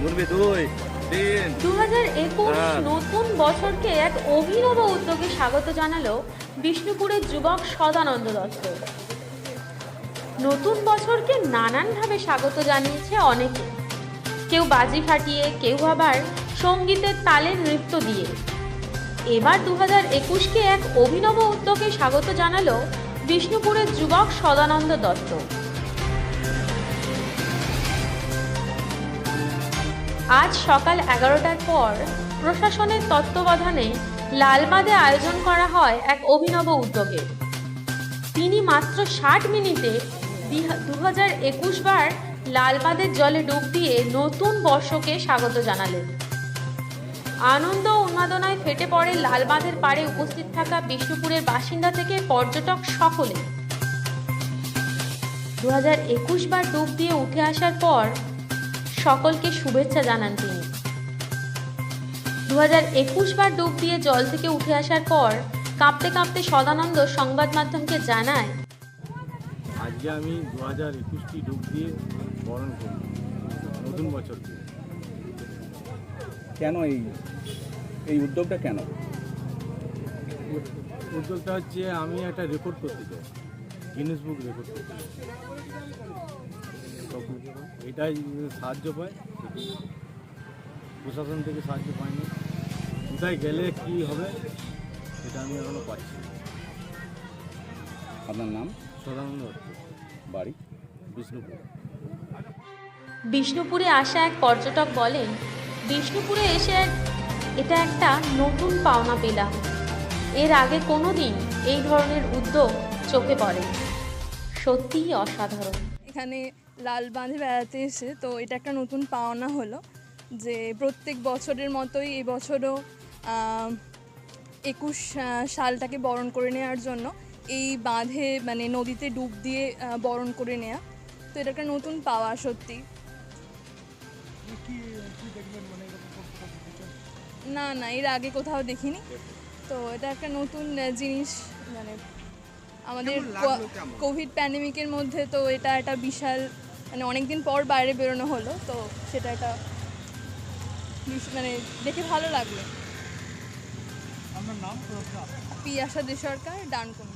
মুরবি দুই তিন। দু হাজার একুশ হ্যাঁ। নতুন বছরকে এক অভিনব উদ্যোগে স্বাগত জানালো বিষ্ণুপুরের যুবক সদানন্দ দত্ত। নতুন বছরকে নানানভাবে স্বাগত জানিয়েছে অনেকে। কেউ বাজি ফাটিয়ে কেউ আবার সঙ্গীতের তালে নৃত্য দিয়ে। এবার দু হাজার একুশকে এক অভিনব উদ্যোগে স্বাগত জানালো বিষ্ণুপুরের যুবক সদানন্দ দত্ত। আজ সকাল এগারোটার পর প্রশাসনের তত্ত্বাবধানে লালবাদে আয়োজন করা হয় এক অভিনব উদ্যোগে। তিনি মাত্র ষাট মিনিটে দু হাজার একুশ বার লালবাদের জলে ডুব দিয়ে নতুন বর্ষকে স্বাগত জানালেন। আনন্দ উন্মাদনায় ফেটে পড়ে লালবাঁধের পাড়ে উপস্থিত থাকা বিষ্ণুপুরের বাসিন্দা থেকে পর্যটক সকলে। দু হাজার একুশ বার ডুব দিয়ে উঠে আসার পর সকলকে শুভেচ্ছা জানান তিনি। দু হাজার একুশ বার ডুব দিয়ে জল থেকে উঠে আসার পর কাঁপতে কাঁপতে সদানন্দ সংবাদ মাধ্যমকে জানায়, আজকে আমি দু হাজার একুশটি ডুব দিয়ে বরণ করি নতুন বছরকে। কেন এই এই উদ্যোগটা কেন? উদ্যোগটা হচ্ছে আমি একটা রেকর্ড করতে চাই। গিনেস বুক রেকর্ড করতে চাই। এটাই সাহায্য পায়। প্রশাসন থেকে সাহায্য পাইনি কোথায় গেলে কি হবে সেটা আমি এখনও পাচ্ছি আপনার নাম? সদানন্দ বাড়ি? বিষ্ণুপুর। বিষ্ণুপুরে আসা এক পর্যটক বলেন বিষ্ণুপুরে এসে এটা একটা নতুন পাওনা পেলাম। এর আগে কোনো দিন এই ধরনের উদ্যোগ চোখে পড়ে সত্যিই অসাধারণ। এখানে লাল বাঁধে বেড়াতে এসে তো এটা একটা নতুন পাওনা হলো যে প্রত্যেক বছরের মতোই এই বছরও একুশ সালটাকে বরণ করে নেওয়ার জন্য এই বাঁধে মানে নদীতে ডুব দিয়ে বরণ করে নেওয়া তো এটা একটা নতুন পাওয়া সত্যি। না না এর আগে কোথাও দেখিনি। তো এটা একটা নতুন জিনিস মানে আমাদের কোভিড প্যান্ডেমিকের মধ্যে তো এটা একটা বিশাল মানে অনেকদিন পর বাইরে বেরোনো হলো তো সেটা একটা মানে দেখে ভালো লাগল। পিয়াসা দে সরকার ডানকুনি।